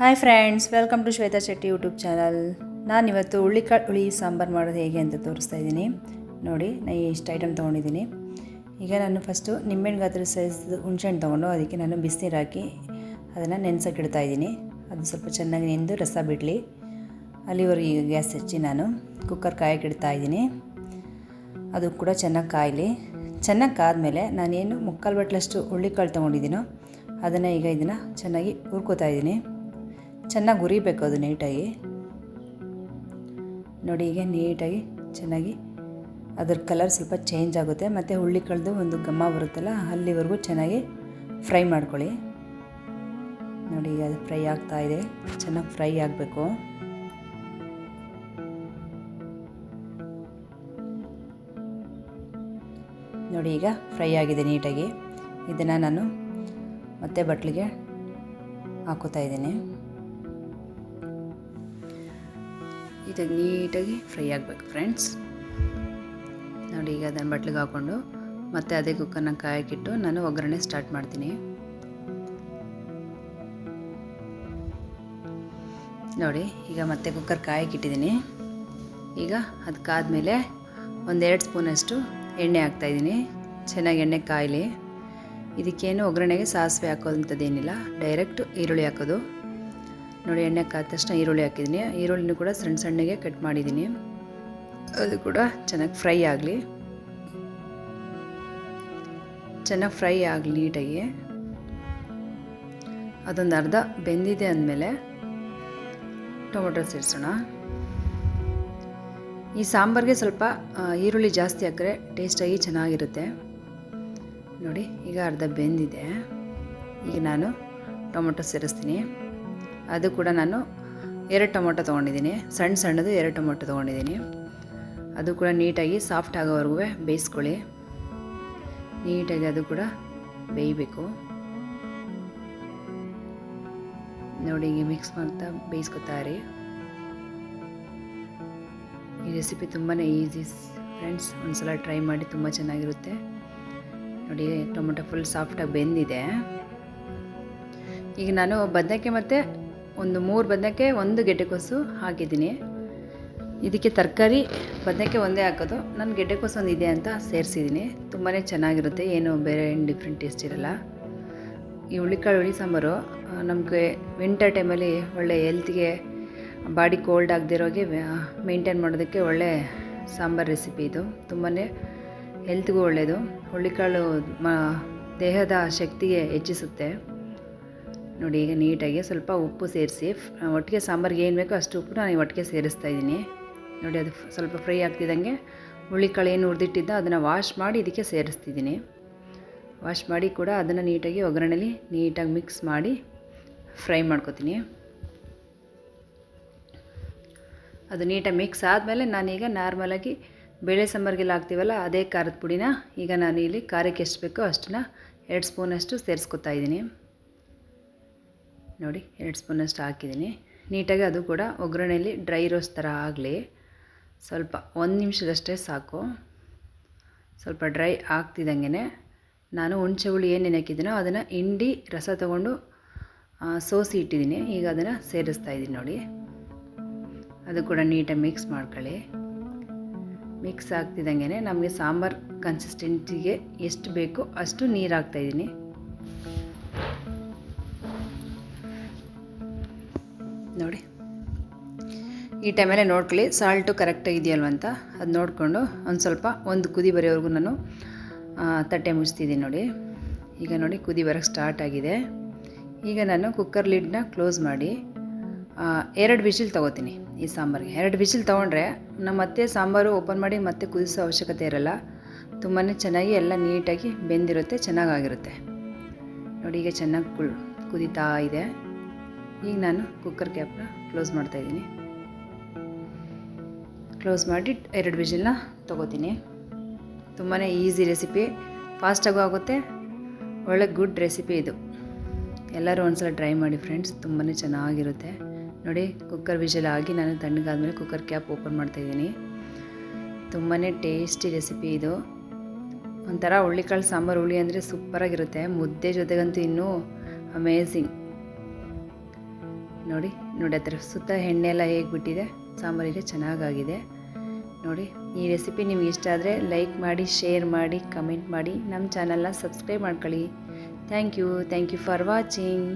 Hi friends welcome to Shwetha Shetty YouTube channel ನಾನಿವತ್ತು ಹುಳ್ಳಿಕಾಳು ಹುಳಿ ಸಾಂಬಾರು ಮಾಡೋದು ಹೇಗೆ ಅಂತ ತೋರಿಸ್ತಾ ಇದ್ದೀನಿ. ನೋಡಿ ನಾನು ಇಷ್ಟು ಐಟಮ್ ತೊಗೊಂಡಿದ್ದೀನಿ. ಈಗ ನಾನು ಫಸ್ಟು ನಿಂಬೆಹಣ್ಣು ಗಾತ್ರ ಸೈಜ್ ಹುಣ್ಸೆಹಣ್ಣು ತೊಗೊಂಡು ಅದಕ್ಕೆ ನಾನು ಬಿಸಿನೀರು ಹಾಕಿ ಅದನ್ನು ನೆನೆಸೋಕೆ ಇಡ್ತಾ ಇದ್ದೀನಿ. ಅದು ಸ್ವಲ್ಪ ಚೆನ್ನಾಗಿ ನೆಂದು ರಸ ಬಿಡಲಿ. ಅಲ್ಲಿವರೆಗೆ ಈಗ ಗ್ಯಾಸ್ ಹಚ್ಚಿ ನಾನು ಕುಕ್ಕರ್ ಕಾಯಕ್ಕೆ ಇಡ್ತಾ ಇದ್ದೀನಿ. ಅದು ಕೂಡ ಚೆನ್ನಾಗಿ ಕಾಯಲಿ. ಚೆನ್ನಾಗಿ ಕಾದ್ಮೇಲೆ ನಾನೇನು ಮುಕ್ಕಾಲು ಬಟ್ಲಷ್ಟು ಹುಳ್ಳಿಕಾಳು ತೊಗೊಂಡಿದ್ದೀನೋ ಅದನ್ನು ಈಗ ಇದನ್ನು ಚೆನ್ನಾಗಿ ಹುರ್ಕೋತಾ ಇದ್ದೀನಿ. ಚೆನ್ನಾಗಿ ಉರಿಬೇಕು ಅದು ನೀಟಾಗಿ. ನೋಡಿ ಈಗ ನೀಟಾಗಿ ಚೆನ್ನಾಗಿ ಅದ್ರ ಕಲರ್ ಸ್ವಲ್ಪ ಚೇಂಜ್ ಆಗುತ್ತೆ. ಮತ್ತು ಹುಳ್ಳಿ ಕಳೆದು ಒಂದು ಗಮ್ಮ ಬರುತ್ತಲ್ಲ, ಅಲ್ಲಿವರೆಗೂ ಚೆನ್ನಾಗಿ ಫ್ರೈ ಮಾಡ್ಕೊಳ್ಳಿ. ನೋಡಿ ಈಗ ಅದು ಫ್ರೈ ಆಗ್ತಾ ಇದೆ. ಚೆನ್ನಾಗಿ ಫ್ರೈ ಆಗಬೇಕು. ನೋಡಿ ಈಗ ಫ್ರೈ ಆಗಿದೆ ನೀಟಾಗಿ. ಇದನ್ನು ನಾನು ಮತ್ತೆ ಬಟ್ಲಿಗೆ ಹಾಕೋತಾ ಇದ್ದೀನಿ. ಇದು ನೀಟಾಗಿ ಫ್ರೈ ಆಗಬೇಕು ಫ್ರೆಂಡ್ಸ್. ನೋಡಿ ಈಗ ಅದನ್ನು ಬಟ್ಲಿಗೆ ಹಾಕ್ಕೊಂಡು ಮತ್ತೆ ಅದೇ ಕುಕ್ಕರ್ನ ಕಾಯಕ್ಕಿಟ್ಟು ನಾನು ಒಗ್ಗರಣೆ ಸ್ಟಾರ್ಟ್ ಮಾಡ್ತೀನಿ. ನೋಡಿ ಈಗ ಮತ್ತೆ ಕುಕ್ಕರ್ ಕಾಯಕ್ಕಿಟ್ಟಿದ್ದೀನಿ. ಈಗ ಅದು ಕಾದ್ಮೇಲೆ ಒಂದೆರಡು ಸ್ಪೂನಷ್ಟು ಎಣ್ಣೆ ಹಾಕ್ತಾಯಿದ್ದೀನಿ. ಚೆನ್ನಾಗಿ ಎಣ್ಣೆ ಕಾಯಲಿ. ಇದಕ್ಕೇನು ಒಗ್ಗರಣೆಗೆ ಸಾಸಿವೆ ಹಾಕೋದಂಥದ್ದೇನಿಲ್ಲ ಡೈರೆಕ್ಟ್ ಈರುಳ್ಳಿ ಹಾಕೋದು. ನೋಡಿ ಎಣ್ಣೆ ಕಾದ ತಕ್ಷಣ ಈರುಳ್ಳಿ ಹಾಕಿದ್ದೀನಿ. ಈರುಳ್ಳಿನೂ ಕೂಡ ಸಣ್ಣ ಸಣ್ಣಗೆ ಕಟ್ ಮಾಡಿದ್ದೀನಿ. ಅದು ಕೂಡ ಚೆನ್ನಾಗಿ ಫ್ರೈ ಆಗಲಿ. ಚೆನ್ನಾಗಿ ಫ್ರೈ ಆಗಲಿ ನೀಟಾಗಿ. ಅದೊಂದು ಅರ್ಧ ಬೆಂದಿದೆ ಅಂದಮೇಲೆ ಟೊಮೊಟೊ ಸೇರಿಸೋಣ. ಈ ಸಾಂಬಾರಿಗೆ ಸ್ವಲ್ಪ ಈರುಳ್ಳಿ ಜಾಸ್ತಿ ಹಾಕಿದ್ರೆ ಟೇಸ್ಟಾಗಿ ಚೆನ್ನಾಗಿರುತ್ತೆ. ನೋಡಿ, ಈಗ ಅರ್ಧ ಬೆಂದಿದೆ. ಈಗ ನಾನು ಟೊಮೊಟೊ ಸೇರಿಸ್ತೀನಿ. ಅದು ಕೂಡ ನಾನು ಎರಡು ಟೊಮೊಟೊ ತೊಗೊಂಡಿದ್ದೀನಿ. ಸಣ್ಣ ಸಣ್ಣದು ಎರಡು ಟೊಮೊಟೊ ತೊಗೊಂಡಿದ್ದೀನಿ. ಅದು ಕೂಡ ನೀಟಾಗಿ ಸಾಫ್ಟ್ ಆಗೋವರೆಗೂ ಬೇಯಿಸ್ಕೊಳ್ಳಿ. ನೀಟಾಗಿ ಅದು ಕೂಡ ಬೇಯಬೇಕು. ನೋಡಿ, ಹೀಗೆ ಮಿಕ್ಸ್ ಮಾಡ್ತಾ ಬೇಯಿಸ್ಕೊತಾರೆ ಈ ರೆಸಿಪಿ ತುಂಬಾ ಈಸಿ ಫ್ರೆಂಡ್ಸ್. ಒಂದ್ಸಲ ಟ್ರೈ ಮಾಡಿ ತುಂಬ ಚೆನ್ನಾಗಿರುತ್ತೆ. ನೋಡಿ, ಟೊಮೊಟೊ ಫುಲ್ ಸಾಫ್ಟಾಗಿ ಬೆಂದಿದೆ. ಈಗ ನಾನು ಬದನೆಕಾಯಿ ಮತ್ತು ಒಂದು ಮೂರು ಬದನೇಕಾಯಿ, ಒಂದು ಗೆಡ್ಡೆಕೋಸು ಹಾಕಿದ್ದೀನಿ. ಇದಕ್ಕೆ ತರಕಾರಿ, ಬದನೇಕಾಯಿ ಒಂದೇ ಹಾಕೋದು. ನಾನು ಗೆಡ್ಡೆಕೋಸು ಒಂದು ಇದೆ ಅಂತ ಸೇರಿಸಿದ್ದೀನಿ. ತುಂಬಾ ಚೆನ್ನಾಗಿರುತ್ತೆ, ಏನು ಬೇರೆ ಏನು ಡಿಫ್ರೆಂಟ್ ಟೇಸ್ಟ್ ಇರಲ್ಲ. ಈ ಹುಳಿಕಾಳು, ಹುಳಿ ಸಾಂಬಾರು ನಮಗೆ ವಿಂಟರ್ ಟೈಮಲ್ಲಿ ಒಳ್ಳೆ ಹೆಲ್ತ್ಗೆ ಬಾಡಿ ಕೋಲ್ಡ್ ಆಗದಿರೋಗೆ ಮೇಂಟೈನ್ ಮಾಡೋದಕ್ಕೆ ಒಳ್ಳೆ ಸಾಂಬಾರು ರೆಸಿಪಿ ಇದು. ತುಂಬಾ ಹೆಲ್ತ್ಗೂ ಒಳ್ಳೆಯದು ಹುಳಿಕಾಳು, ಮ, ದೇಹದ ಶಕ್ತಿಗೆ ಹೆಚ್ಚಿಸುತ್ತೆ. ನೋಡಿ, ಈಗ ನೀಟಾಗಿ ಸ್ವಲ್ಪ ಉಪ್ಪು ಸೇರಿಸಿ. ಒಟ್ಟಿಗೆ ಸಾಂಬಾರಿಗೆ ಏನು ಬೇಕೋ ಅಷ್ಟು ಉಪ್ಪು ನಾನು ಒಟ್ಟಿಗೆ ಸೇರಿಸ್ತಾ ಇದ್ದೀನಿ. ನೋಡಿ, ಅದು ಸ್ವಲ್ಪ ಫ್ರೈ ಆಗ್ತಿದ್ದಂಗೆ ಹುಳಿಕಾಳು ಏನು ಹುರಿದಿಟ್ಟಿದ್ದ ಅದನ್ನು ವಾಶ್ ಮಾಡಿ ಇದಕ್ಕೆ ಸೇರಿಸ್ತಿದ್ದೀನಿ. ವಾಶ್ ಮಾಡಿ ಕೂಡ ಅದನ್ನು ನೀಟಾಗಿ ಒಗ್ಗರಣೆಲಿ ನೀಟಾಗಿ ಮಿಕ್ಸ್ ಮಾಡಿ ಫ್ರೈ ಮಾಡ್ಕೊತೀನಿ. ಅದು ನೀಟಾಗಿ ಮಿಕ್ಸ್ ಆದಮೇಲೆ ನಾನೀಗ ನಾರ್ಮಲಾಗಿ ಬೇಳೆ ಸಾಂಬಾರಿಗೆಲ್ಲ ಹಾಕ್ತೀವಲ್ಲ, ಅದೇ ಖಾರದ ಪುಡಿನ ಈಗ ನಾನು ಇಲ್ಲಿ ಖಾರಕ್ಕೆ ಎಷ್ಟು ಬೇಕೋ ಅಷ್ಟನ್ನ ಎರಡು ಸ್ಪೂನಷ್ಟು ಸೇರಿಸ್ಕೊತಾ ಇದ್ದೀನಿ. ನೋಡಿ, ಎರಡು ಸ್ಪೂನಷ್ಟು ಹಾಕಿದ್ದೀನಿ. ನೀಟಾಗಿ ಅದು ಕೂಡ ಒಗ್ಗರಣೆಯಲ್ಲಿ ಡ್ರೈ ರೋಸ್ಟ್ ಥರ ಆಗಲಿ. ಸ್ವಲ್ಪ ಒಂದು ನಿಮಿಷದಷ್ಟೇ ಸಾಕು. ಸ್ವಲ್ಪ ಡ್ರೈ ಆಗ್ತಿದ್ದಂಗೆ ನಾನು ಹುಣಸೆ ಹುಳಿ ಏನು ಹಾಕಿದ್ದೀನೋ ಅದನ್ನು ಹಿಂಡಿ ರಸ ತೊಗೊಂಡು ಸೋಸಿ ಇಟ್ಟಿದ್ದೀನಿ. ಈಗ ಅದನ್ನು ಸೇರಿಸ್ತಾ ಇದ್ದೀನಿ ನೋಡಿ. ಅದು ಕೂಡ ನೀಟಾಗಿ ಮಿಕ್ಸ್ ಮಾಡ್ಕೊಳ್ಳಿ. ಮಿಕ್ಸ್ ಆಗ್ತಿದ್ದಂಗೆ ನಮಗೆ ಸಾಂಬಾರು ಕನ್ಸಿಸ್ಟೆನ್ಸಿಗೆ ಎಷ್ಟು ಬೇಕೋ ಅಷ್ಟು ನೀರು ಹಾಕ್ತಾಯಿದ್ದೀನಿ ನೋಡಿ. ಈ ಟೈಮಲ್ಲೇ ನೋಡ್ಕೊಳ್ಳಿ ಸಾಲ್ಟು ಕರೆಕ್ಟಾಗಿ ಇದೆಯಲ್ವ ಅಂತ ಅದು ನೋಡಿಕೊಂಡು ಒಂದು ಸ್ವಲ್ಪ, ಒಂದು ಕುದಿ ಬರೋವರೆಗೂ ನಾನು ತಟ್ಟೆ ಮುಚ್ತಿದ್ದೀನಿ ನೋಡಿ. ಈಗ ನೋಡಿ ಕುದಿ ಬರೋಕ್ಕೆ ಸ್ಟಾರ್ಟ್ ಆಗಿದೆ. ಈಗ ನಾನು ಕುಕ್ಕರ್ ಲಿಡ್ನ ಕ್ಲೋಸ್ ಮಾಡಿ ಎರಡು ಬಿಸಿಲು ತೊಗೋತೀನಿ ಈ ಸಾಂಬಾರಿಗೆ. ಎರಡು ಬಿಸಿಲು ತೊಗೊಂಡ್ರೆ ನಮ್ಮ ಮತ್ತೆ ಸಾಂಬಾರು ಓಪನ್ ಮಾಡಿ ಮತ್ತೆ ಕುದಿಸೋ ಅವಶ್ಯಕತೆ ಇರಲ್ಲ. ತುಂಬಾ ಚೆನ್ನಾಗಿ ಎಲ್ಲ ನೀಟಾಗಿ ಬೆಂದಿರುತ್ತೆ, ಚೆನ್ನಾಗಾಗಿರುತ್ತೆ. ನೋಡಿ ಈಗ ಚೆನ್ನಾಗಿ ಕುಳ್ ಕುದೀತಾ ಇದೆ. ಈಗ ನಾನು ಕುಕ್ಕರ್ ಕ್ಯಾಪ್ನ ಕ್ಲೋಸ್ ಮಾಡ್ತಾಯಿದ್ದೀನಿ ಕ್ಲೋಸ್ ಮಾಡಿ ಎರಡು ವಿಜಿಲ್ನ ತೊಗೋತೀನಿ. ತುಂಬಾ ಈಸಿ ರೆಸಿಪಿ ಫಾಸ್ಟಾಗೂ ಆಗುತ್ತೆ. ಒಳ್ಳೆ ಗುಡ್ ರೆಸಿಪಿ ಇದು. ಎಲ್ಲರೂ ಒಂದ್ಸಲ ಟ್ರೈ ಮಾಡಿ ಫ್ರೆಂಡ್ಸ್ ತುಂಬಾ ಚೆನ್ನಾಗಿರುತ್ತೆ. ನೋಡಿ ಕುಕ್ಕರ್ ವಿಷಲ್ ಆಗಿ ನಾನು ತಣ್ಣಗಾದ್ಮೇಲೆ ಕುಕ್ಕರ್ ಕ್ಯಾಪ್ ಓಪನ್ ಮಾಡ್ತಾಯಿದ್ದೀನಿ ತುಂಬಾ ಟೇಸ್ಟಿ ರೆಸಿಪಿ ಇದು. ಒಂಥರ ಹುಳ್ಳಿಕಾಳು ಸಾಂಬಾರು ಹುಳಿ ಅಂದರೆ ಸೂಪರಾಗಿರುತ್ತೆ ಮುದ್ದೆ ಜೊತೆಗಂತೂ ಇನ್ನೂ ಅಮೇಝಿಂಗ್ ನೋಡಿ ನೋಡಿ ಅದರ ಸುತ್ತ ಎಣ್ಣೆ ಎಲ್ಲ ಹೇಗೆ ಬಿಟ್ಟಿದೆ ಸಾಂಬಾರಿಗೆ ಚೆನ್ನಾಗಾಗಿದೆ. ನೋಡಿ, ಈ ರೆಸಿಪಿ ನಿಮ್ಗೆ ಇಷ್ಟ ಆದರೆ ಲೈಕ್ ಮಾಡಿ, ಶೇರ್ ಮಾಡಿ, ಕಮೆಂಟ್ ಮಾಡಿ, ನಮ್ಮ ಚಾನಲ್ನ ಸಬ್ಸ್ಕ್ರೈಬ್ ಮಾಡ್ಕೊಳ್ಳಿ. Thank you thank you for watching.